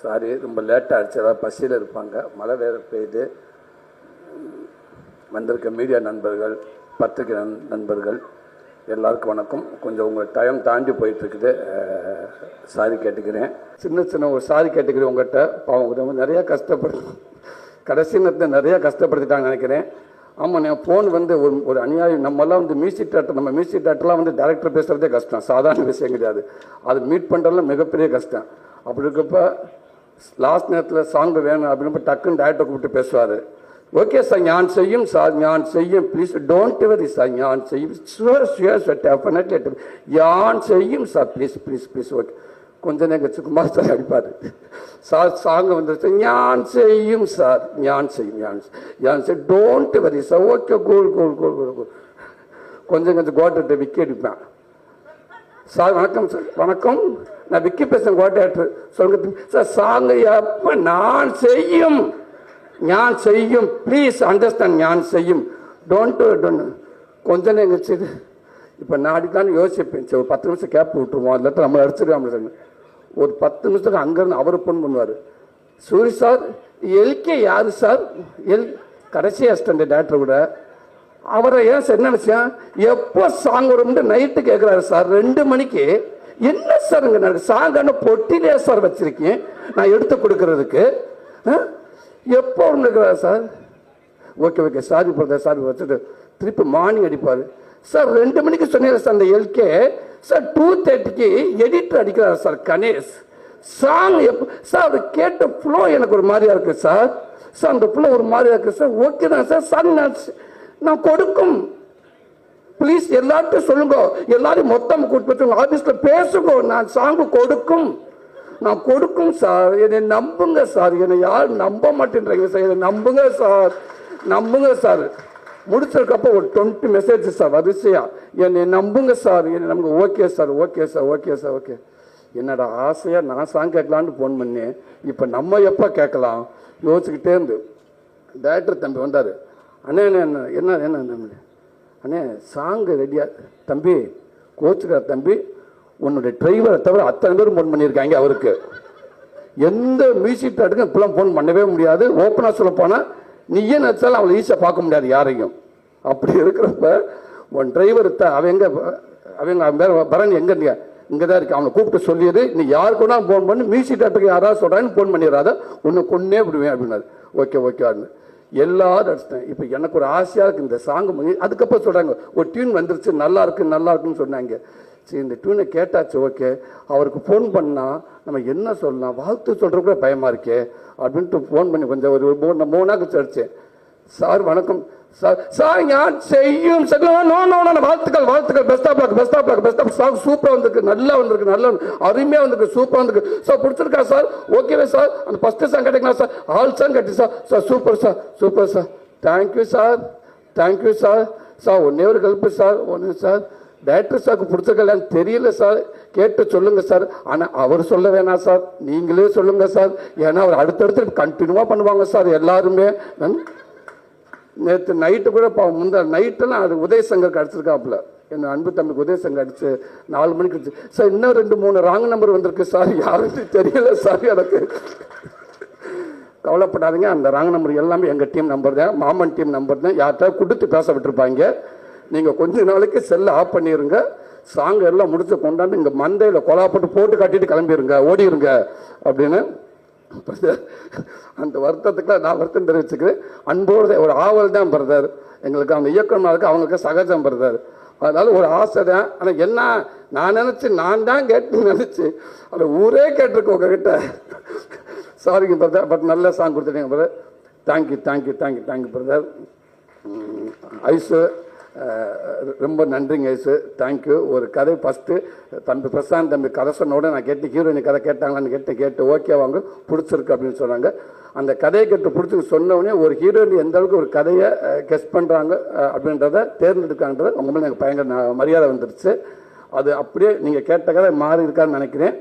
Sorry ரொம்ப லேட்டாக ஆகிடுச்சு பசியில் இருப்பாங்க. மழை வேறு பெய்யுது. வந்திருக்க மீடியா நண்பர்கள் பத்திரிகை நண்- நண்பர்கள் எல்லாருக்கும் வணக்கம். கொஞ்சம் உங்கள் டைம் தாண்டி போயிட்டுருக்குது. சாரி கேட்டுக்கிறேன். சின்ன சின்ன ஒரு சாரி கேட்டுக்கிறேன் உங்கள்கிட்ட. பாவம் ரொம்ப நிறையா கஷ்டப்படு கடைசி நேரத்தில் நிறையா கஷ்டப்படுத்திட்டாங்கன்னு நினைக்கிறேன். ஆமாம் நான் ஃபோன் வந்து ஒரு ஒரு அநியாயம். நம்மலாம் வந்து மியூசிக் டேரக்டர் நம்ம மியூசிக் டேரக்டர்லாம் வந்து டேரக்டர் பேசுகிறதே கஷ்டம். சாதாரண விஷயம் கிடையாது. அது மீட் பண்ணுறதுலாம் மிகப்பெரிய கஷ்டம். அப்படி இருக்கப்போ லாஸ்ட் நேரத்தில் சாங் வேணும் அப்படின்னு டக்குன்னு டேரக்டர் கூப்பிட்டு பேசுவார். ஓகே சார் ஞான் செய்யும் சார் ஞான் செய்யும். ப்ளீஸ் டோன்ட் வரி சார் ஞான் செய்யும். ஷுவர் ஷுவர் சார் டெஃபினெட்லி யான் செய்யும் sir please please please okay கொஞ்ச நேரம் கழிச்சு குமார் சார் அடிப்பார். சார் சாங்கு வந்துருச்சு. ஞான் செய்யும் சார் ஞான் செய்யும் ஞான் ஞான் செய் டோன்ட் வரி சார் ஓகே கோல் கோல் கோல் கோல் கோல் கொஞ்சம் கொஞ்சம் கோட்டை விக்கி அடிப்பேன். சார் வணக்கம் சார் வணக்கம். நான் விக்கி பேசுகிறேன் கோட்டையாற்று சொல்கிறது சார் சாங் எப்போ நான் செய்யும்? ஞான் செய்யும். ப்ளீஸ் அண்டர்ஸ்டாண்ட் ஞான் செய்யும். டோன்ட் டோன்ட் கொஞ்ச நேரம் கழிச்சு இப்போ நாடி தான் யோசிப்பேன். சரி ஒரு பத்து நிமிஷம் கேப் விட்டுருவோம். அதில் நம்ம அடிச்சிருக்காமல் சார் ஒரு பத்து நிமிஷத்துக்கு அங்கேருந்து அவர் ஃபோன் பண்ணுவார். சூரி சார் எல்கே யார் சார்? எல் கடைசி அஸ்டண்ட் டேரக்டர் கூட. அவரை ஏன் சார் என்ன நினச்சேன்? எப்போ சாங் வரும்னு நைட்டு கேட்குறாரு சார். ரெண்டு மணிக்கு என்ன சார் இங்கே நடக்கு? சாங்கான பொட்டிலே சார் வச்சிருக்கேன் நான் எடுத்து கொடுக்கறதுக்கு எப்போ இருக்கிறார் sir? Okay okay sorry brother sorry வச்சுட்டு திருப்பி மார்னிங் அடிப்பார். சார் ரெண்டு மணிக்கு சொன்னீங்க சார் அந்த எல்கே? சார் டூ தேர்ட்டிக்கு எடிட்டர் அடிக்கிறார் சார் கணேஷ். சாங் எப்போ சார் கேட்ட ஃப்ளோ எனக்கு ஒரு மாதிரியா இருக்கு சார். சார் அந்த ஃப்ளோ ஒரு மாதிரியா இருக்கு சார். ஓகே தான் சார் சாங் நான் நான் கொடுக்கும். ப்ளீஸ் எல்லார்ட்டும் சொல்லுங்க. எல்லாரும் மொத்தம் கூட்டு ஆபீஸ்ல பேசுங்க. நான் சாங்கு கொடுக்கும். நான் கொடுக்கும் சார். என்னை நம்புங்க சார். என்னை யாரும் நம்ப மாட்டேன்றீங்க சார். என்னை நம்புங்க சார். நம்புங்க சார். முடிச்சதுக்கப்போ ஒரு டுவெண்ட்டி மெசேஜ் சார். வரிசையா. என்னை நம்புங்க சார். என்னை நம்புங்க. Okay sir. Okay sir. Okay sir. Okay என்னடா ஆசையா நான் சாங் கேட்கலான்னு ஃபோன் பண்ணேன். இப்போ நம்ம எப்போ கேட்கலாம்? யோசிச்சுக்கிட்டே இருந்து. டேரக்டர் தம்பி வந்தார். அண்ணே என்ன அண்ணே, என்ன என்ன என்ன அண்ணே சாங்கு ரெடியா தம்பி கோச்சுக்கார தம்பி உன்னுடைய டிரைவரை தவிர அத்தனை பேரும் ஃபோன் பண்ணியிருக்காங்க அவருக்கு. எந்த மியூசிக் டேரக்டருக்கும் இப்பெல்லாம் ஃபோன் பண்ணவே முடியாது. ஓப்பனாக சொல்ல போனால் ஏன் நினச்சாலும் அவளை ஈஸியாக பார்க்க முடியாது யாரையும். அப்படி இருக்கிறப்ப உன் டிரைவர் த அவங்க எங்கே அவங்க அவன் பேர் பரண் எங்கே இங்கே தான் இருக்கு. அவனை கூப்பிட்டு சொல்லிடு. நீ யாருக்குன்னா ஃபோன் பண்ணி. மியூசிக் டேரக்டருக்கு யாராவது சொல்கிறான்னு ஃபோன் பண்ணிடுறாத உன்னை கொன்னே விடுவேன் அப்படின்னாரு. ஓகே ஓகே அப்படின்னு எல்லாரும் அடிச்சிட்டேன். இப்போ எனக்கு ஒரு ஆசையாக இருக்குது இந்த சாங்கு அதுக்கப்புறம் சொல்கிறாங்க ஒரு டியூன் வந்துருச்சு நல்லா இருக்கு நல்லா இருக்குன்னு சொன்னாங்க. சரி இந்த டியூனை கேட்டாச்சு ஓகே அவருக்கு ஃபோன் பண்ணால் நம்ம என்ன சொல்லலாம்? வாழ்த்து சொல்கிற கூட பயமாக இருக்கே அப்படின்ட்டு ஃபோன் பண்ணி கொஞ்சம் ஒரு மூணு மூணு நாள் கழிச்சு அடிச்சேன் சார் வணக்கம். சார் சார் ஞான் செய்யும்? சார் நோ நோ நோ வாழ்த்துக்கள் வாழ்த்துக்கள். Best of luck best of luck best of song சூப்பராக வந்திருக்கு. நல்லா வந்திருக்கு நல்லா அருமையாக வந்திருக்கு சூப்பராக வந்திருக்கு. சார் பிடிச்சிருக்கா சார்? ஓகேவே சார். அந்த ஃபஸ்ட்டு சாங் கிடைக்கலாம் சார்? ஆல் சாங் கட்டி sir. Sir super sir super sir. Thank you sir. Thank you sir. Sir ஒன்னே ஒரு ஹெல்ப்பு சார். ஒன்று சார். டேரக்டர் சாருக்கு பிடிச்ச கல்யாணம் தெரியல சார். கேட்டு சொல்லுங்க சார். ஆனால் அவர் சொல்ல வேணாம் சார். நீங்களே சொல்லுங்க சார். ஏன்னா அவர் அடுத்தடுத்து கண்டினியூவாக பண்ணுவாங்க சார் எல்லாருமே. நேற்று நைட்டு கூட பாவம் முந்தா நைட்டெல்லாம் அது உதயசங்கருக்கு அடிச்சிருக்காப்புல என் அன்பு தம்பிக்கு உதயசங்கர் அடிச்சு நாலு மணிக்கு அடிச்சு. சார் இன்னும் ரெண்டு மூணு ராங் நம்பர் வந்திருக்கு சார் யாருன்னு தெரியல சார் எனக்கு. கவலைப்படாதீங்க அந்த ராங் நம்பர் எல்லாமே எங்கள் டீம் நம்பர் தான். மாமன் டீம் நம்பர் தான். யார்கிட்ட கொடுத்து பேச விட்டுருப்பாங்க. நீங்கள் கொஞ்ச நாளைக்கு செல்லை ஆஃப் பண்ணிடுங்க சாங் எல்லாம் முடிச்சு கொண்டாந்து இங்கே மந்தையில் கொலாப்பட்டு போட்டு கட்டிட்டு கிளம்பிடுங்க ஓடிடுங்க அப்படின்னு பிரதர் அந்த வருத்தத்துக்குலாம் நான் வருத்தம் தெரிவிச்சுக்கிறேன். அன்போடு ஒரு ஆவல் தான் பிரதர். எங்களுக்கு அந்த இயக்கமாக அவங்களுக்கு சகஜம் பிரதர். அதனால ஒரு ஆசை தான். ஆனால் என்ன நான் நினச்சி நான் தான் கேட்டு நினச்சி அந்த ஊரே கேட்டிருக்கு உங்ககிட்ட. சாரிங்க பிரதர் பட் நல்ல சாங் கொடுத்துட்டீங்க brother thank you thank you thank you thank you brother Aishu ரொம்ப நன்றிங்க ஐஸு தேங்க்யூ ஒரு கதை ஃபஸ்ட்டு தம்பி பிரசாந்த் தம்பி கதை சொன்னோட நான் கேட்டு ஹீரோயின் கதை கேட்டாங்களான்னு கேட்டு கேட்டு ஓகே அவங்க பிடிச்சிருக்கு அப்படின்னு சொன்னாங்க. அந்த கதையை கேட்டு பிடிச்சி சொன்னோடனே ஒரு ஹீரோயின் எந்த அளவுக்கு ஒரு கதையை கெஸ்ட் பண்ணுறாங்க அப்படின்றத தேர்ந்தெடுக்காங்கன்றது உங்க மேலே எனக்கு பயங்கர மரியாதை வந்துருச்சு. அது அப்படியே நீங்கள் கேட்ட கதை மாறி இருக்கான்னு நினைக்கிறேன்.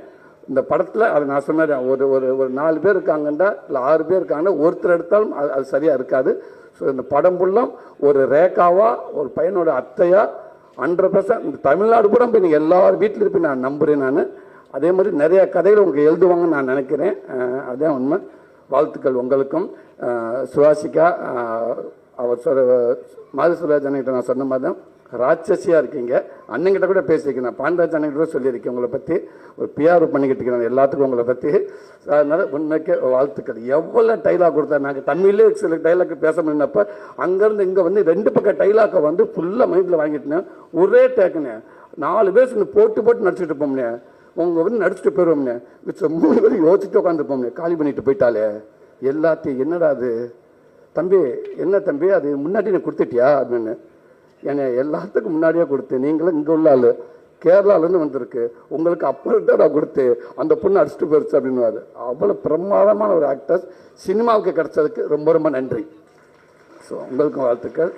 இந்த படத்தில் அது நான் சொன்னேன் ஒரு ஒரு ஒரு நாலு பேர் இருக்காங்கன்னா இல்லை ஆறு பேர் இருக்காங்கன்னா ஒருத்தர் எடுத்தாலும் அது அது சரியாக இருக்காது. ஸோ இந்த படம் புள்ளம் ஒரு ரேகாவா ஒரு பையனோட அத்தையா ஹண்ட்ரட் பர்சன்ட் இந்த தமிழ்நாடு கூட போய் நீங்கள் எல்லார் வீட்டில் இருப்பேன் நான் நம்புகிறேன் நான். அதே மாதிரி நிறைய கதைகள் உங்களுக்கு எழுதுவாங்கன்னு நான் நினைக்கிறேன். அதுதான் அதான் உண்மை. வாழ்த்துக்கள் உங்களுக்கும். அஹ் சுவாசிகா அவர் சொல்ற மாதிரி அண்ணகிட்ட நான் சொன்ன மாதிரி தான். ராட்சசியாக இருக்கீங்க. அண்ணங்கிட்ட கூட பேசியிருக்கேன். நான் பாண்டராஜ் அண்ணங்கிட்ட கூட சொல்லியிருக்கேன். உங்களை பற்றி ஒரு பிஆர் பண்ணிக்கிட்டு இருக்கிறேன் எல்லாத்துக்கும் உங்களை பற்றி அதனால் உண்மைக்கு வாழ்த்துக்கள். எவ்வளோ டைலாக் கொடுத்தா நாங்கள் தமிழ்லேயே சில டைலாக் பேச முடியினப்போ அங்கேருந்து இங்கே வந்து ரெண்டு பக்கம் டைலாக்கை வந்து ஃபுல்லாக மைண்டில் வாங்கிட்டேன் ஒரே டேக்குண்ணே. நாலு பேர் சேர்ந்து போட்டு போட்டு நடிச்சுட்டு இருப்போம்னே உங்கள் வந்து நடிச்சுட்டு போயிடுவோம்னே மிச்சம் மூணு பேரும் யோசிச்சுட்டு உட்காந்துருப்போம்னே காலி பண்ணிட்டு போயிட்டாலே. எல்லாத்தையும் என்னடா அது? தம்பி என்ன தம்பி? அது முன்னாடி நீ கொடுத்துட்டியா? அப்படின்னு. என்னை எல்லாத்துக்கும் முன்னாடியே கொடுத்து நீங்களும் இங்கே உள்ள ஆள் கேரளாலேருந்து வந்திருக்கு. உங்களுக்கு அப்புறம் தான் நான் கொடுத்து அந்த பொண்ணு அடிச்சுட்டு போயிடுச்சு அப்படின்னு அவ்வளோ பிரமாதமான ஒரு ஆக்டர்ஸ் சினிமாவுக்கு கிடைச்சதுக்கு ரொம்ப ரொம்ப நன்றி. ஸோ உங்களுக்கும் வாழ்த்துக்கள்.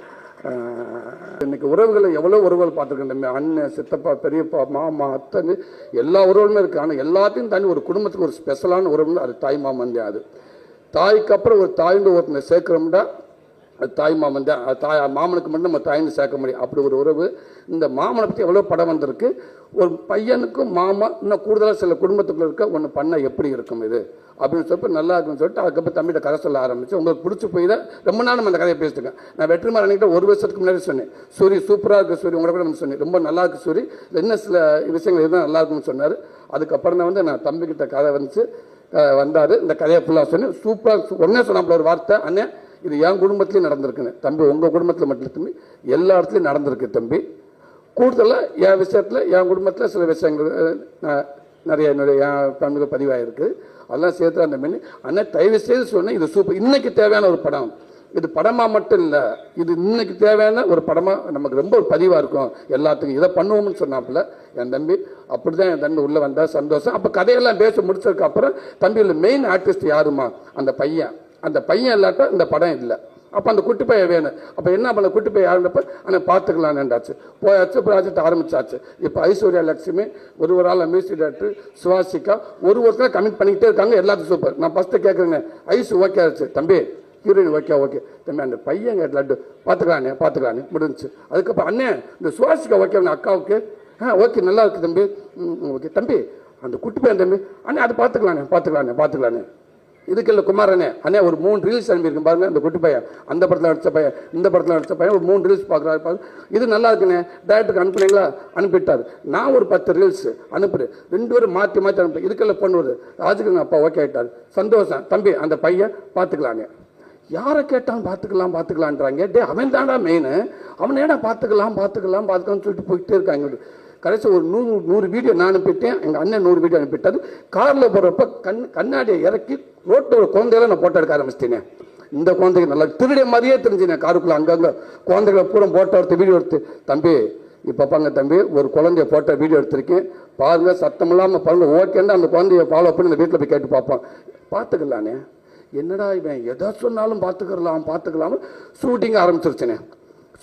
இன்னைக்கு உறவுகளை எவ்வளோ உறவுகள் பார்த்துருக்கேன் அண்ணன் சித்தப்பா பெரியப்பா மாமா அத்தனை எல்லா உறவுகளுமே இருக்குது ஆனால் எல்லாத்தையும் தாண்டி ஒரு குடும்பத்துக்கு ஒரு ஸ்பெஷலான உறவுன்னு அது தாய் மாமன் தான் அது. தாய்க்கு அப்புறம் ஒரு தாய்ந்து ஒருத்தனை சேர்க்குறோம்னா தாய் மாமன் தான் தாய் மாமனுக்கு மட்டும் நம்ம தாயின்னு சேர்க்க முடியும். அப்படி ஒரு உறவு. இந்த மாமனை பற்றி எவ்வளோ படம் வந்திருக்கு? ஒரு பையனுக்கும் மாமா இன்னும் கூடுதலாக சில குடும்பத்துக்குள்ள இருக்க ஒன்று பண்ண எப்படி இருக்கும் இது? அப்படின்னு சொல்லிட்டு நல்லா இருக்குன்னு சொல்லிட்டு அதுக்கப்புறம் தம்பிகிட்ட கதை சொல்ல ஆரம்பிச்சு உங்களுக்கு பிடிச்சி போய் தான் ரொம்ப நாள் நம்ம அந்த கதையை பேசிட்டுங்க நான் வெற்றிமாறன் அன்னைக்கிட்ட ஒரு வருஷத்துக்கு முன்னாடி சொன்னேன். சூரி சூப்பராக இருக்கு சூரி. உங்களை கூட நான் சொன்னேன். ரொம்ப நல்லா இருக்கு சூரி. இன்னும் சில விஷயங்கள் இருந்தால் நல்லா இருக்கும்னு சொன்னார். அதுக்கப்புறம் தான் வந்து நான் தம்பிக்கிட்ட கதை வந்துச்சு. வந்தார். இந்த கதையை ஃபுல்லாக சொன்னேன். சூப்பராக ஒன்றே சொன்னாப்புல ஒரு வார்த்தை. அண்ணன் இது என் குடும்பத்துலேயும் நடந்திருக்குன்னு தம்பி உங்கள் குடும்பத்தில் மட்டும் தம்பி எல்லா இடத்துலையும் நடந்திருக்கு தம்பி. கூடுதலாக என் விஷயத்தில் என் குடும்பத்தில் சில விஷயங்கள் நான் நிறைய என்னுடைய என் ஃபேமிலியில் பதிவாயிருக்கு. அதெல்லாம் சேர்த்து அந்த பண்ணி அண்ணன் தயவு செய்து சொன்னேன் இது சூப்பர் இன்னைக்கு தேவையான ஒரு படம். இது படமாக மட்டும் இல்லை இது இன்னைக்கு தேவையான ஒரு படமாக நமக்கு ரொம்ப ஒரு பதிவாக இருக்கும். எல்லாத்துக்கும் இதை பண்ணுவோம்னு சொன்னாப்புல என் தம்பி. அப்படி தான் என் தம்பி உள்ளே வந்தால் சந்தோஷம். அப்போ கதையெல்லாம் பேச முடிச்சதுக்கு அப்புறம் தம்பியில் மெயின் ஆர்டிஸ்ட் யாருமா? அந்த பையன். அந்த பையன் இல்லாட்டா இந்த படம் இல்லை. அப்போ அந்த குட்டி பையன் வேணும். அப்போ என்ன பண்ண? குட்டி பையன் ஆரம்பிப்ப ஆனால் பார்த்துக்கலான்னுண்டாச்சு போயாச்சு ப்ராஜெக்ட் ஆரம்பிச்சாச்சு. இப்போ ஐஸ்வர்யா லட்சுமி ஒரு ஒரு ஆள் மியூசிக் டேரக்டர் சுவாசிகா ஒரு ஒருத்தர் கமிட் பண்ணிக்கிட்டே இருக்காங்க. எல்லாத்தையும் சூப்பர் நான் ஃபஸ்ட்டு கேட்குறேங்க ஐஸ் ஓகே ஆச்சு. தம்பி ஹீரோயின் ஓகே ஓகே தம்பி அந்த பையன் லட்டு பார்த்துக்கலானே பார்த்துக்கலானே முடிஞ்சுச்சு. அதுக்கப்புறம் அண்ணே இந்த சுவாசிகா ஓகே அக்காவுக்கு ஆ ஓகே நல்லா இருக்கு தம்பி. ம், ஓகே தம்பி அந்த குட்டி பையன் தம்பி. அண்ணே அது பார்த்துக்கலானே பார்த்துக்கலானே பார்த்துக்கலானே இதுக்குள்ள குமாரனே அண்ணே ஒரு மூணு ரீல்ஸ் அனுப்பியிருக்கேன் பாருங்க இந்த குட்டி பையன். அந்த படத்தில் நடித்த பையன் இந்த படத்தில் நடித்த பையன் ஒரு மூணு ரீல்ஸ் பார்க்குறாரு பாருங்க. இது நல்லா இருக்குண்ணே. டேரக்டருக்கு அனுப்புனீங்களா? அனுப்பிட்டார். நான் ஒரு பத்து ரீல்ஸ் அனுப்புறேன். ரெண்டு பேரும் மாற்றி மாற்றி அனுப்பு இதுக்கெல்லாம் பொண்ணு வருது. ராஜுக்கு அப்பா ஓகே ஆகிட்டார் சந்தோஷம். தம்பி அந்த பையன் பார்த்துக்கலாங்க யாரை கேட்டாலும் பார்த்துக்கலாம் பார்த்துக்கலான்றாங்க டே அவன் தான்டா மெயின் அவனை ஏடா பார்த்துக்கலாம் பார்த்துக்கலாம் பார்த்துக்கலாம்னு சொல்லிட்டு போயிட்டே இருக்காங்க. கடைசி ஒரு நூறு நூறு வீடியோ நான் அனுப்பிட்டேன். எங்கள் அண்ணன் நூறு வீடியோ அனுப்பிட்டாரு. காரில் போகிறப்ப கண் கண்ணாடியை இறக்கி ரோட்டோட குழந்தையில நான் போட்டோ எடுக்க ஆரம்பிச்சிட்டேன். இந்த குழந்தைக்கு நல்லா திருடைய மாதிரியே தெரிஞ்சுனேன். காருக்குள்ளே அங்கங்கே குழந்தைகளை பூரா போட்டோ எடுத்து வீடியோ எடுத்து. தம்பி இப்போ பாங்க தம்பி ஒரு குழந்தைய போட்டோ வீடியோ எடுத்திருக்கேன். பாருங்கள் சத்தம் இல்லாமல் பாருங்க. ஓகேன்னு அந்த குழந்தைய ஃபாலோ பண்ணி இந்த வீட்டில் போய் கேட்டு பார்ப்போம் பார்த்துக்கலானே. என்னடா இவன் எதை சொன்னாலும் பார்த்துக்கலாம் பார்த்துக்கலாம் ஷூட்டிங் ஆரம்பிச்சிருச்சுனே.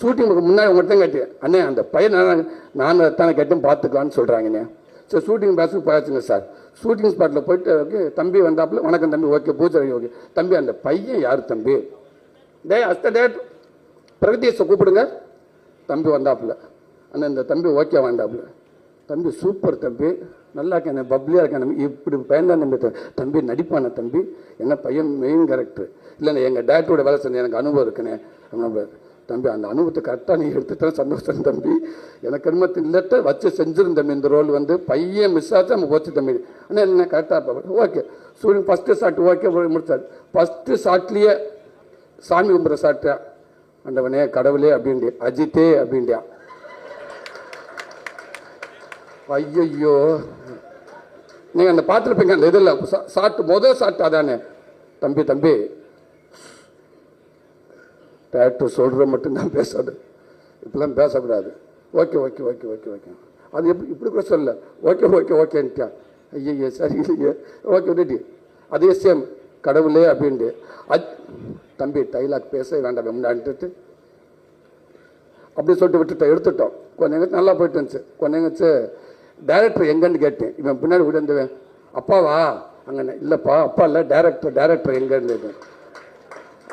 ஷூட்டிங்க்கு முன்னாடி உங்கள்கிட்ட கேட்டேன். அண்ணே அந்த பையன் நான் நான் தானே கேட்டேன் பார்த்துக்கலான்னு சொல்கிறாங்கண்ணே சார் ஷூட்டிங் பேசுக்கு போயாச்சுங்க சார். ஷூட்டிங் ஸ்பாட்டில் போயிட்டு ஓகே தம்பி வந்தாப்புல வணக்கம் தம்பி ஓகே பூஜை ஓகே தம்பி அந்த பையன் யார் தம்பி? டே அஸ்த டேட் பிரகதீஷை கூப்பிடுங்க. தம்பி வந்தாப்புல. அண்ணா இந்த தம்பி ஓகே வேண்டாப்புல தம்பி சூப்பர் தம்பி. நல்லா இருக்கேன் பப்ளியாக இருக்கேன் இப்படி பயந்தான் தம்பி? தம்பி நடிப்பான தம்பி? என்ன பையன் மெயின் கேரக்டர் இல்லைண்ணே எங்கள் டேட்டோட வேலை செஞ்ச எனக்கு அனுபவம் இருக்குண்ணே. தம்பி அந்த அனுபவத்தை கரெக்டாக நீ எடுத்துட்டேன் சந்தோஷம் தம்பி. எனக்கு அனுமதி இல்லட்ட வச்சு செஞ்சிருந்த தம்பி இந்த ரோல் வந்து. பையன் மிஸ் ஆச்சு நம்ம போச்சு தம்பி. ஆனால் என்ன கரெக்டாக okay. Suriyan first shot okay முடிச்சார். First ஷாட்லேயே சாமி கும்பிட்ற ஷாட்டா ஆண்டவனே கடவுளே அப்படின்ட்டு அஜித்தே அப்படின்ட்டியா ஐயையோ. நீங்கள் அந்த பார்த்துருப்பீங்க அந்த இதில். சாட்டு முதல் சாட்டு அதானே? தம்பி தம்பி. டேரக்டர் சொல்கிற மட்டும்தான் பேசாது. இப்படிலாம் பேசக்கூடாது. Okay okay okay okay okay அது எப்படி இப்படி கூட சொல்லல. ஓகே ஓகே ஓகேன்ட்டான் ஐயய்யோ சரி இல்லையே ஓகே ரெடி அதே சேம் கடவுளே அப்படின்ட்டு. அது தம்பி டைலாக் பேச வேண்டாம். முன்னாடிட்டு அப்படி சொல்லிட்டு விட்டுட்டோம். எடுத்துட்டோம். கொஞ்சம் நேரம் நல்லா போயிட்டு இருந்துச்சு. கொஞ்சம் நேரச்சு டேரக்டர் எங்கன்னு கேட்டேன். இவன் பின்னாடி விழுந்துவேன் அப்பாவா? அங்கே இல்லைப்பா அப்பா இல்லை டேரக்டர் டேரக்டர் எங்கன்னு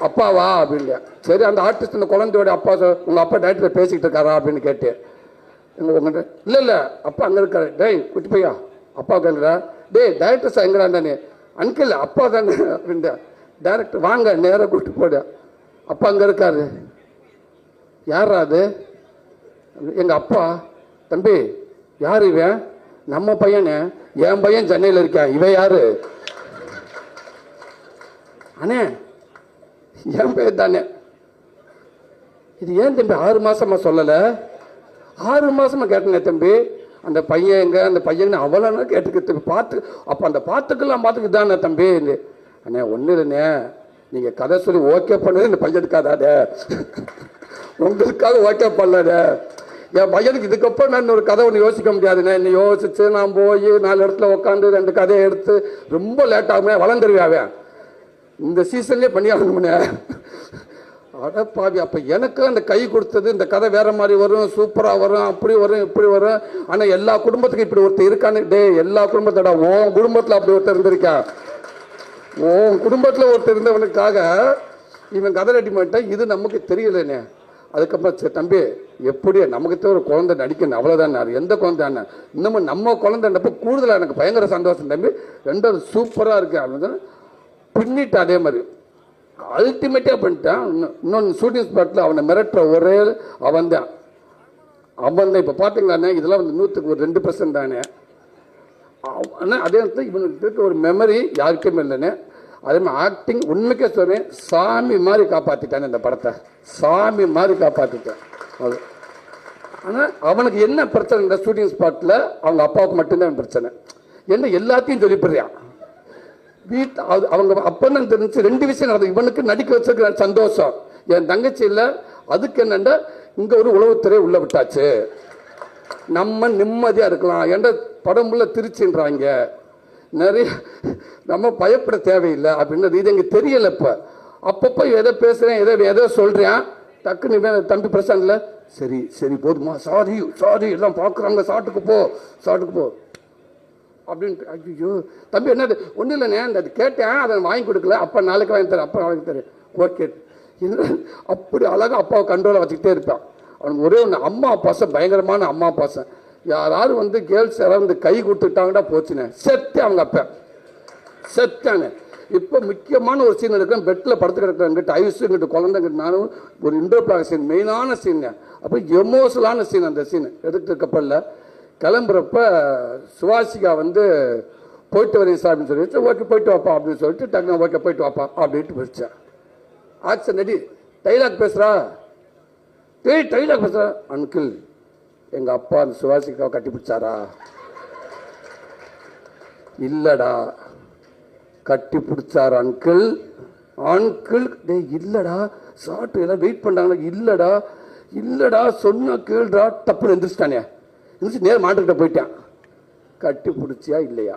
அப்பாவா அப்படின்னு. சரி அந்த ஆர்டிஸ்ட் இந்த குழந்தையோட அப்பா உங்கள் உங்க அப்பா டேரக்டர் பேசிக்கிட்டு இருக்காரா அப்படின்னு கேட்டு எங்க உங்கள்கிட்ட இல்லை இல்லை அப்பா அங்கே இருக்காரு. டேய் குட்டி பையா அப்பா கேட்குறா டேய் டைரக்டர் சார் எங்கிறாண்டானே அன்கிள் அப்பா தானே அப்படின்ட்டு டேரக்டர் வாங்க நேராக கூப்பிட்டு போடு. அப்பா அங்கே இருக்காரு. யாரா அது? எங்கள் அப்பா. தம்பி யார் இவன்? நம்ம பையனே. என் பையன் சென்னையில் இருக்கான் இவன் யாரு? அண்ணே என் பேர் தானே. இது ஏன் தம்பி ஆறு மாசமா சொல்லலை? ஆறு மாசமா கேட்டேனே தம்பி. அந்த பையன் எங்க? அந்த பையன் அவ்வளோ கேட்டுக்கிட்டு பார்த்து அப்போ அந்த பார்த்துக்கெல்லாம் பார்த்துக்கு தானே தம்பி. அண்ணே ஒன்றும் இல்லைண்ணே. நீங்கள் கதை சொல்லி ஓகே பண்ணது இந்த பையனுக்காதாத உங்களுக்காக ஓகே பண்ணலடே. என் பையனுக்கு இதுக்கப்புறம் நான் ஒரு கதை ஒன்று யோசிக்க முடியாதுண்ணே. என்னை யோசிச்சு நான் போய் நாலு இடத்துல உட்காந்து ரெண்டு கதையை எடுத்து ரொம்ப லேட் ஆகுமே வளர்ந்துருவேன் இந்த சீசன்லேயே பண்ணி ஆகணும்னே. அட பாவி அப்போ எனக்கு அந்த கை கொடுத்தது இந்த கதை வேற மாதிரி வரும் சூப்பராக வரும் அப்படி வரும் இப்படி வரும். ஆனால் எல்லா குடும்பத்துக்கும் இப்படி ஒருத்தர் இருக்கான்னு டே எல்லா குடும்பத்தோட உன் குடும்பத்தில் அப்படி ஒருத்தர் இருந்திருக்கா உன் குடும்பத்தில் ஒருத்தர் இருந்தவனுக்காக இவன் கதை ரெடி பண்ணிட்டேன் இது நமக்கு தெரியலண்ணே அதுக்கப்புறம் சரி தம்பி எப்படி நமக்கு தேவை ஒரு குழந்தை நடிக்கணும் அவ்வளோதான் எந்த குழந்தை இன்னமும் நம்ம குழந்தைன்றப்ப கூடுதலாக எனக்கு பயங்கர சந்தோஷம் தம்பி. ரெண்டாவது சூப்பராக இருக்கு அப்படின்னு பின்னிட்டு அதே மாதிரி. அல்டிமேட்டாக பண்ணிட்டான் இன்னும் இன்னொன்று ஷூட்டிங் ஸ்பாட்டில் அவனை மிரட்டுற ஒரே அவன் தான் அவன் தான் இப்போ பார்த்தீங்களாண்ணே இதெல்லாம் வந்து நூற்றுக்கு ஒரு ரெண்டு பர்சன்ட் தானே. ஆனால் அதே நேரத்தில் இவனுக்கு இருக்க ஒரு மெமரி யாருக்குமே இல்லைண்ணே. அதே மாதிரி ஆக்டிங் உண்மைக்கே சொன்னேன் சாமி மாதிரி காப்பாற்றிட்டானே இந்த படத்தை. சாமி மாதிரி காப்பாற்றிட்டேன் அது. ஆனால் அவனுக்கு என்ன பிரச்சனை இந்த ஷூட்டிங் ஸ்பாட்டில் அவங்க அப்பாவுக்கு மட்டும்தான் பிரச்சனை. என்ன எல்லாத்தையும் சொல்லிப்படுறான் வீட்டு அது அவங்க அப்பன்னு தெரிஞ்சு ரெண்டு விஷயம் நடந்தது இவனுக்கு நடிக்க வச்சிருக்கிற சந்தோஷம். என் தங்கச்சி இல்லை அதுக்கு என்னண்டா இங்க ஒரு உளவுத்துறை உள்ள விட்டாச்சு. நம்ம நிம்மதியா இருக்கலாம். என்ற படம் உள்ள திருச்சின்றாங்க. நிறைய நம்ம பயப்பட தேவையில்லை அப்படின்றது இது எங்க தெரியல இப்ப. அப்பப்போ எதை பேசுறேன் எதை எதை சொல்றேன்? டக்குன்னு தம்பி பிரசாந்த்ல சரி சரி போதுமா சாரி சாரி எல்லாம் பார்க்குறாங்க சாட்டுக்கு போ சாட்டுக்கு போ. அப்படின்ட்டு ஐயோ தம்பி என்னது? ஒன்றும் இல்லைண்ணே அந்த அது கேட்டேன் அதை வாங்கி கொடுக்கல. அப்போ நாளைக்கு வாங்கி தரேன் அப்பா வாங்கி தரேன். ஓகே. என்ன? அப்படி அழகாக அப்பாவை கண்ட்ரோலை வச்சுக்கிட்டே இருப்பான். அவனுக்கு ஒரே ஒன்று அம்மா பாசம் பயங்கரமான அம்மா பாசம். யாராவது வந்து கேர்ள்ஸ் யாராவது வந்து கை கொடுத்துட்டாங்கடா போச்சுண்ணே. செத்து அவங்க அப்போ. செத்தாங்க. இப்போ முக்கியமான ஒரு சீன் இருக்கிறேன் பெட்டில் படுத்து கிடக்கிறேங்கிட்ட ஐஸு இங்கிட்ட குழந்தைங்கிட்ட நானும் ஒரு இன்டர்பிளாக சீன் மெயினான சீன் அப்போ எமோஷனலான சீன் அந்த சீன் எடுத்துருக்கப்பல்ல கிளம்புறப்ப சுவாசிகா வந்து போயிட்டு வரேன் சார் அப்படின்னு சொல்லி ஓகே போயிட்டு வாப்பா அப்படின்னு சொல்லிட்டு டக்குனு ஓகே போயிட்டு வாப்பா அப்படின்ட்டு போயிடுச்சேன் ஆக்சன் நடி டைலாக் பேசுகிறா டேய் டைலாக் பேசுகிறா அங்கிள் எங்கள் அப்பா அந்த சுவாசிகாவை கட்டி பிடிச்சாரா? இல்லடா கட்டி பிடிச்சார் அங்கிள். அங்கிள் டேய் இல்லடா சாப்பிட்டு எல்லாம் வெயிட் பண்ணாங்களா இல்லடா இல்லடா சொன்ன கேள்றா தப்புன்னு எந்திரிச்சிட்டானே. எந்திரிச்சு நேர் மாட்டுக்கிட்ட போயிட்டான். கட்டி பிடிச்சியா இல்லையா?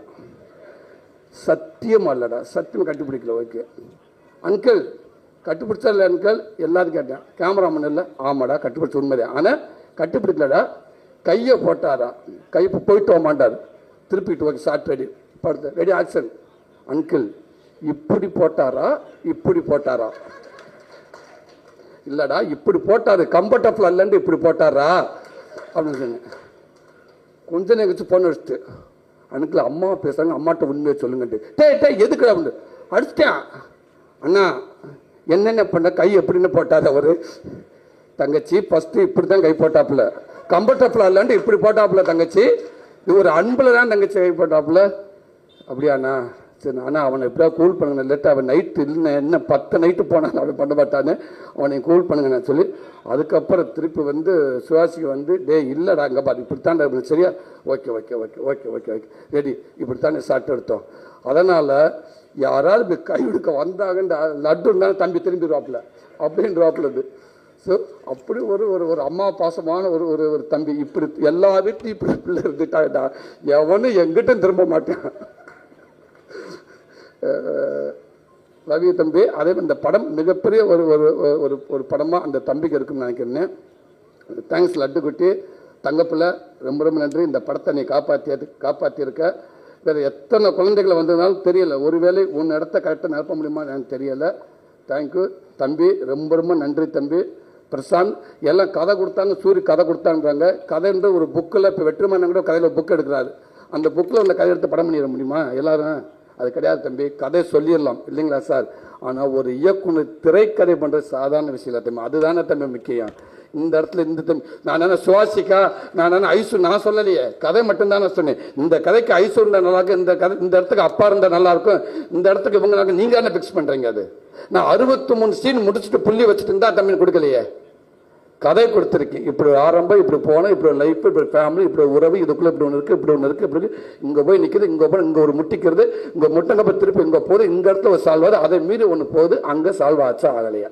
சத்தியம் அல்லடா சத்தியம் கட்டி பிடிக்கல ஓகே அங்கிள் கட்டி பிடிச்சா இல்லை அங்கிள் எல்லாரும் கேட்டேன். கேமராமேன் இல்லை. ஆமாடா கட்டி பிடிச்ச உண்மைதான். ஆனால் கட்டி பிடிக்கலடா கையை போட்டாரா? கை போயிட்டு வரமாட்டார் திருப்பிட்டு ஓகே ஷார்ட் ரெடி படுத்து ரெடி ஆக்ஷன் அங்கிள் இப்படி போட்டாரா? இப்படி போட்டாரா? இல்லடா இப்படி போட்டாரு. கம்ஃபர்டபுள் அல்லன்ட்டு இப்படி போட்டாரா? அப்படின்னு சொன்னேன். கொஞ்ச நேரம் வச்சு போன அடிச்சுட்டு அனுக்கில் அம்மா பேசுறாங்க அம்மாட்ட உண்மையை சொல்லுங்கன்ட்டு. டே டே எதுக்கு அப்படின்னு அடிச்சிட்டேன். அண்ணா என்னென்ன பண்ண கை எப்படின்னு போட்டார் அவரு. தங்கச்சி ஃபஸ்ட்டு இப்படி தான் கை போட்டாப்புல. கம்பர்டபுளாக இல்லாண்டு இப்படி போட்டாப்புல தங்கச்சி. இது ஒரு அன்பில் தான் தங்கச்சி கை போட்டாப்புல. அப்படியாண்ணா? சரி ஆனால் அவனை எப்படியா கூல் பண்ணுங்க லேட்டாக அவன் நைட்டு இல்லை என்ன பத்து நைட்டு போனான் அவன் பண்ண மாட்டான்னு அவனை கூல் பண்ணுங்கன்னு சொல்லி அதுக்கப்புறம் திருப்பி வந்து சுவாசிக்கு வந்து டே இல்லைடா அங்கே பாரு இப்படித்தான் சரியா? Okay okay okay okay okay okay ready இப்படித்தானே சாப்பிட்டு எடுத்தோம். அதனால் யாராவது இப்படி கை எடுக்க வந்தாங்கன்னு லட்டு இருந்தாலும் தம்பி திரும்பிடுவாப்புல அப்படின்றவாப்புல இது ஸோ அப்படி ஒரு ஒரு ஒரு அம்மா பாசமான ஒரு ஒரு ஒரு தம்பி இப்படி எல்லா வீட்லையும் இப்படி பிள்ளை இருந்துட்டாடா எவனும் எங்கிட்டும் திரும்ப மாட்டான். ரவி தம்பி அதே மாதிரி இந்த படம் மிகப்பெரிய ஒரு ஒரு ஒரு ஒரு படமாக அந்த தம்பிக்கு இருக்குன்னு நினைக்கிறேன் தேங்க்ஸ் லட்டுக்குட்டி. தங்கப்பிள்ளை ரொம்ப ரொம்ப நன்றி. இந்த படத்தை நீ காப்பாற்றியது காப்பாற்றியிருக்க வேறு எத்தனை குழந்தைகளை வந்ததுனாலும் தெரியல. ஒருவேளை உன் இடத்த கரெக்டாக நிரப்ப முடியுமா எனக்கு தெரியலை. தேங்க்யூ தம்பி ரொம்ப ரொம்ப நன்றி தம்பி. பிரசாந்த் எல்லாம் கதை கொடுத்தாங்க சூரி கதை கொடுத்தான்றாங்க. கதைன்ற ஒரு புக்கில் இப்போ வெற்றிமாறன் கூட கதையில் புக் எடுக்கிறாரு. அந்த புக்கில் உள்ள கதை எடுத்து படம் பண்ணிட முடியுமா? எல்லாரும்? அது கிடையாது தம்பி. கதை சொல்லிடலாம். இல்லைங்களா சார்? ஆனால் ஒரு இயக்குனர் திரைக்கதை பண்ணுற சாதாரண விஷயம் இல்லை தம்பி. அதுதானே தம்பி முக்கியம். இந்த இடத்துல இந்த தம்பி நான் என்ன சுவாசிக்கா? நான் என்ன ஐசு நான் சொல்லலையே. கதை மட்டும்தான் நான் சொன்னேன். இந்த கதைக்கு ஐசு இருந்தால் நல்லாயிருக்கும் இந்த கதை இந்த இடத்துக்கு அப்பா இருந்தால் நல்லாயிருக்கும் இந்த இடத்துக்கு இவங்க நல்லா- நீங்க என்ன ஃபிக்ஸ் பண்ணுறீங்க அது? நான் அறுபத்தி மூணு சீன் முடிச்சுட்டு புள்ளி வச்சுட்டு இருந்தால் தம்பி கொடுக்கலையே. கதை கொடுத்துருக்கு. இப்படி ஆரம்பம் இப்படி போனோம் இப்படி ஒரு லைஃப் இப்படி ஃபேமிலி இப்படி உறவு இதுக்குள்ள இப்படி ஒன்று இருக்குது இப்படி ஒன்று இருக்குது இப்படி இருக்குது இங்கே போய் நிற்கிது இங்கே போய் இங்கே ஒரு முட்டிக்கிறது இங்கே முட்டங்க போய் திருப்பி இங்கே போகுது இந்த இடத்துல ஒரு சால்வ் ஆகுது அதை மீறி ஒன்று போகுது அங்கே சால்வ் ஆச்சா ஆகலையா?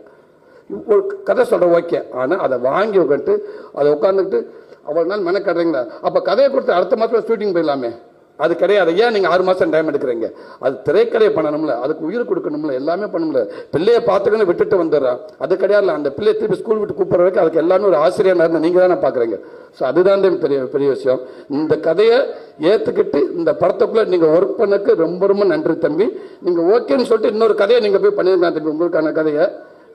ஒரு கதை சொல்கிற ஓகே. ஆனால் அதை வாங்கி உட்காந்துட்டு அதை உட்காந்துக்கிட்டு அவ்வளோ நாள் மெனக்கடுறீங்களா? அப்போ கதையை கொடுத்து அடுத்த மாதத்தில் ஷூட்டிங் போயிடலாமே. அது கிடையாது. ஏன் நீங்கள் ஆறு மாதம் டைம் எடுக்கிறீங்க? அது திரைக்கடை பண்ணணும்ல. அதுக்கு உயிர் கொடுக்கணும்ல. எல்லாமே பண்ணணும்ல. பிள்ளையை பார்த்துக்கணும் விட்டுட்டு வந்துடுறான் அது கிடையாது அந்த பிள்ளையை திருப்பி ஸ்கூல் விட்டு கூப்பிட்ற வரைக்கும் அதுக்கு எல்லாமே ஒரு ஆசிரியர் இருந்தா நீங்கள் தானே பார்க்குறீங்க. ஸோ அதுதான் தான் பெரிய பெரிய விஷயம். இந்த கதையை ஏற்றுக்கிட்டு இந்த படத்துக்குள்ளே நீங்கள் ஒர்க் பண்ணக்கு ரொம்ப ரொம்ப நன்றி தம்பி. நீங்கள் ஓகேன்னு சொல்லிட்டு இன்னொரு கதையை நீங்கள் போய் பண்ணியிருக்கலாம் தம்பி. உங்களுக்கான கதையை.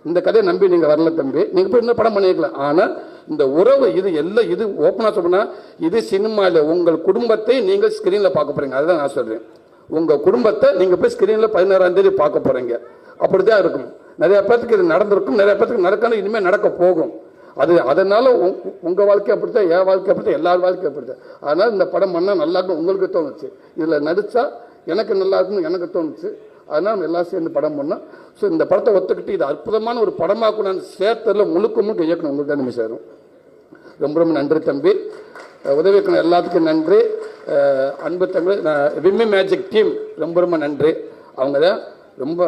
இந்த கதையை நம்பி நீங்க வரல தம்பி. நீங்க போய் இன்னும் படம் பண்ணிருக்கலாம். ஆனா இந்த உறவு இது எல்லாம் இது ஓப்பனா சொன்னா இது சினிமாவில் உங்கள் குடும்பத்தை நீங்கள் ஸ்கிரீன்ல பார்க்க போறீங்க. அதுதான் நான் சொல்றேன். உங்க குடும்பத்தை நீங்க போய் ஸ்கிரீன்ல பதினாறாம் தேதி பார்க்க போறீங்க. அப்படிதான் இருக்கும். நிறைய பேர்த்துக்கு இது நடந்திருக்கும். நிறைய பேர்த்துக்கு நடக்கணும் இனிமேல் நடக்க போகும். அது அதனால உ- உங்க வாழ்க்கை அப்படித்தான் என் வாழ்க்கை அப்படித்தான் எல்லார் வாழ்க்கையும் அப்படித்தான். அதனால இந்த படம் பண்ணால் நல்லா இருக்கும் உங்களுக்கு தோணுச்சு. இதுல நடிச்சா எனக்கு நல்லா இருக்கும்னு எனக்கு தோணுச்சு. அதனால் நம்ம எல்லாம் சேர்ந்து படம் பண்ணோம் ஸோ இந்த படத்தை ஒத்துக்கிட்டு இது அற்புதமான ஒரு படமாக நான் சேர்த்ததில் முழுக்க முழுக்க இயக்கணும் உங்களுக்கு தான் நம்ம சேரும். ரொம்ப ரொம்ப நன்றி தம்பி. அஹ் உதவி எல்லாத்துக்கும் நன்றி. அன்பு தம்பி விம்மி மேஜிக் டீம் ரொம்ப ரொம்ப நன்றி. அவங்க தான் ரொம்ப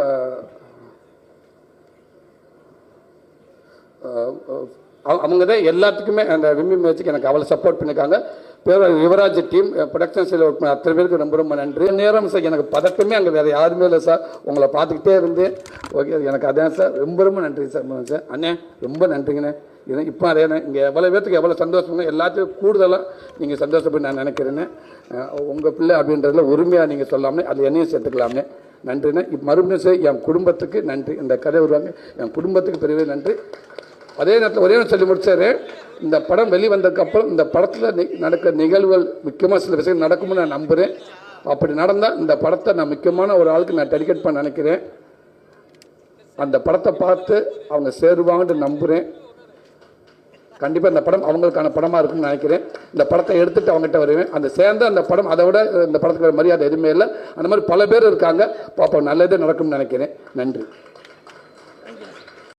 அவங்க தான் எல்லாத்துக்குமே அந்த விம்மி மேட்சுக்கு எனக்கு அவ்வளோ சப்போர்ட் பண்ணியிருக்காங்க. பேர் யுவராஜ் டீம் ப்ரொடக்ஷன் ஒர்க் பண்ண அத்தனை பேருக்கு ரொம்ப ரொம்ப நன்றி. நேரம் சார் எனக்கு பதக்கமே அங்கே வேறு யாருமே இல்லை சார். உங்களை பார்த்துக்கிட்டே இருந்தேன். ஓகே எனக்கு அதான் சார். ரொம்ப ரொம்ப நன்றி சார் சார். அண்ணே ரொம்ப நன்றிங்கண்ணே. இது இப்போ அதே இங்கே எவ்வளோ பேர்த்துக்கு எவ்வளோ சந்தோஷங்க எல்லாத்துக்கும் கூடுதலாக நீங்கள் சந்தோஷப்பட்டு நான் நினைக்கிறேன்னு உங்கள் பிள்ளை அப்படின்றதுல உரிமையாக நீங்கள் சொல்லாமே அது என்னையும் சேர்த்துக்கலாம்னு. நன்றிண்ணே. இப்போ மறுபடியும் சார் என் குடும்பத்துக்கு நன்றி. இந்த கதை வருவாங்க. என் குடும்பத்துக்கு பெரியவே நன்றி. அதே நேரத்தில் ஒரே சொல்லி முடிச்சாரு. இந்த படம் வெளிவந்ததுக்கப்புறம் இந்த படத்தில் நடக்கிற நிகழ்வுகள் முக்கியமாக சில விஷயங்கள் நடக்கும்னு நான் நம்புகிறேன் அப்படி நடந்தால் இந்த படத்தை நான் முக்கியமான ஒரு ஆளுக்கு நான் டெடிகேட் பண்ண நினைக்கிறேன். அந்த படத்தை பார்த்து அவங்க சேருவாங்கன்னு நம்புகிறேன் கண்டிப்பாக இந்த படம் அவங்களுக்கான படமாக இருக்கும்னு நினைக்கிறேன். இந்த படத்தை எடுத்துகிட்டு அவங்ககிட்ட வருவேன். அந்த சேர்ந்து அந்த படம் அதை விட இந்த படத்துக்கு மரியாதை எதுவுமே இல்லை. அந்த மாதிரி பல பேர் இருக்காங்க. பாப்போம் நல்லதே நடக்கும்னு நினைக்கிறேன். நன்றி.